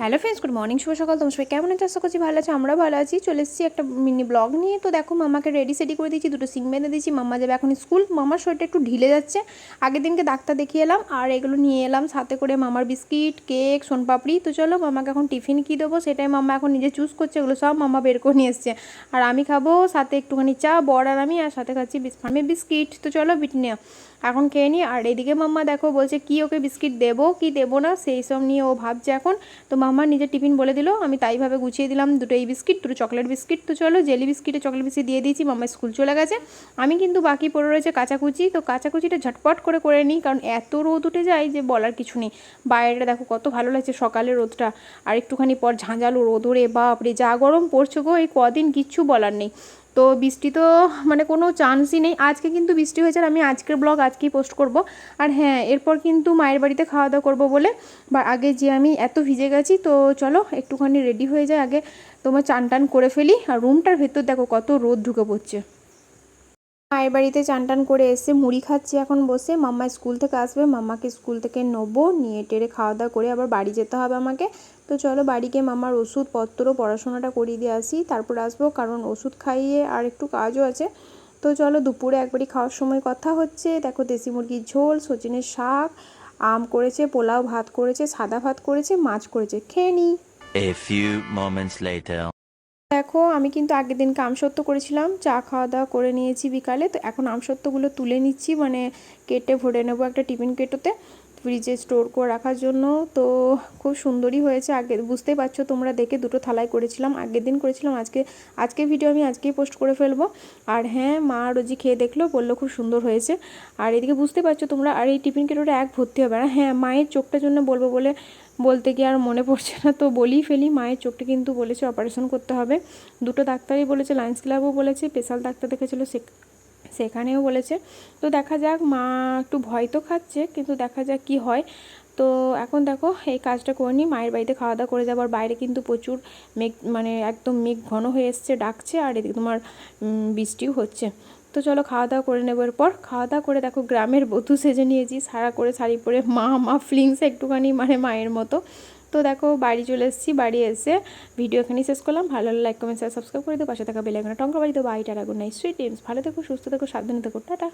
Hello friends good morning শুভ সকাল। তোমার সবাই কেমন আছে? আশা করছি ভালো আছে আমরা ভালো আছি। চলে এসেছি একটা মিনি ব্লগ নিয়ে। তো দেখো, মামাকে রেডি সেডি করে দিয়েছি, দুটো সিং বেঁধে দিয়েছি। মাম্মা যাবে এখন স্কুল মামার শরীরটা একটু ঢিলে যাচ্ছে। আগের দিনকে ডাক্তার দেখিয়ে এলাম, আর এগুলো নিয়ে এলাম। সাথে করে মামার বিস্কিট, কেক, সোনপাপড়ি। তো চলো, মামাকে এখন টিফিন কী দেবো সেটাই মাম্মা এখন নিজে চুজ করছে। এগুলো সব মামা বের করে নিয়ে এসছে। আর আমি খাব, সাথে একটুখানি চা বড় আর আমি, আর সাথে খাচ্ছি ফার্মে বিস্কিট। তো চলো বিটনিয়া এখন খেয়ে নিই আর এদিকে মাম্মা দেখো বলছে, কি ওকে বিস্কিট দেবো, কি দেবো না? সেই সব নিয়ে ও ভাবছে এখন। তো মাম্মা নিজের টিফিন বলে দিল। আমি তাইভাবে গুছিয়ে দিলাম দুটো এই বিস্কিট, দুটো চকলেট বিস্কিট। তো চলো জেলি বিস্কিটে চকলেট বিস্কিট দিয়ে দিয়েছি, মাম্মা স্কুল চলে গেছে। আমি কিন্তু বাকি পড়ে রয়েছে কাঁচাকুচি। তো কাঁচাকুচিটা ঝটপট করে করে নিই, কারণ এত রোদ উঠে যায় যে বলার কিছু নেই। বাইরেটা দেখো কত ভালো লাগছে সকালে রোদটা। আর একটুখানি পর ঝাঁঝালো রোদ, ওরে বাপরে, যা গরম পড়ছে গো, এই কদিন কিচ্ছু বলার নেই। তো বৃষ্টি তো মানে কোনো চান্সই নেই। আজকে কিন্তু বৃষ্টি হয়েছে আর আমি আজকের ব্লগ আজকেই পোস্ট করব। আর হ্যাঁ এরপর কিন্তু মায়ের বাড়িতে খাওয়া দাওয়া করব বলে। বা আগে যে আমি এত ভিজে গেছি, তো চলো একটুখানি রেডি হয়ে যায় আগে তোমার চান টান করে ফেলি। আর রুমটার ভেতর দেখো কত রোদ ঢুকে পড়ছে। মায়ের বাড়িতে চান টান করে এসে মুড়ি খাচ্ছি এখন বসে। মাম্মা স্কুল থেকে আসবে, মাম্মাকে স্কুল থেকে নেব, নিয়ে টেরে খাওয়া দাওয়া করে আবার বাড়ি যেতে হবে আমাকে। তো চলো বাড়িকে মামার ওষুধপত্র, পড়াশোনাটা করিয়ে দিয়ে আসি, তারপর আসব কারণ ওষুধ খাইয়ে আর একটু কাজও আছে। তো চলো দুপুরে একবারই খাওয়ার সময় কথা হচ্ছে। দেখো দেশি মুরগির ঝোল, সচিনের শাক, আম করেছে, পোলাও ভাত করেছে, সাদা ভাত করেছে, মাছ করেছে। খেয়ে নিই. দেখো, আমি কিন্তু আগের দিনকে আমসত্ত্ব করেছিলাম, চা খাওয়া দাওয়া করে নিয়েছি বিকালে, তো এখন আমসত্ত্বগুলো তুলে নিচ্ছি মানে কেটে ভরে নেব একটা টিফিন কেটোতে ফ্রিজে স্টোর করে রাখার জন্য। তো খুব সুন্দরই হয়েছে আগে বুঝতেই পারছ তোমরা দেখে দুটো থালায় করেছিলাম, আগের দিন করেছিলাম, আজকে আজকে ভিডিও আমি আজকেই পোস্ট করে ফেলব। আর হ্যাঁ মা রোজি খেয়ে দেখল, বলল খুব সুন্দর হয়েছে। আর এদিকে বুঝতে পারছ তোমরা, আর এই টিফিন কেটোটা এক ভর্তি হবে না হ্যাঁ মায়ের চোখটার জন্য বলব বলে বলতে গিয়ে আর মনে পড়ছে না। তো বলেই ফেলি, মায়ের চোখটা কিন্তু বলেছে অপারেশন করতে হবে। দুটো ডাক্তারই বলেছে লায়েন্স ক্লাবও বলেছে স্পেশাল ডাক্তার দেখেছিলো সে, সেখানেও বলেছে। তো দেখা যাক, মা একটু ভয় তো খাচ্ছে, কিন্তু দেখা যাক কি হয়। তো এখন দেখো, এই কাজটা করে নিই, মায়ের বাড়িতে খাওয়া দাওয়া করে যাবার বাইরে কিন্তু প্রচুর মেঘ মানে একদম মেঘ ঘন হয়ে এসছে, ডাকছে, আর এদিকে তোমার বৃষ্টিও হচ্ছে। তো চলো খাওয়া দাওয়া করে নেবার পর খাওয়া দাওয়া করে দেখো গ্রামের বধু সেজে নিয়েছি, সারা করে শাড়ি পরে মা মা ফিলিংস একটুখানি মানে মায়ের মতো। তো দেখো বাড়ি চলে এসেছি, বাড়ি এসে ভিডিও এখানেই শেষ করলাম। ভালো লাইক কমেন্ট শেয়ার সাবস্ক্রাইব করে দিও। পাশে থাকা বেলাইকনে টঙ্কা বাড়ি তো বাইটা রাখুন নাই সুইট ভালো থেকো, সুস্থ থেকো, সাবধানে থেকো। টাটা।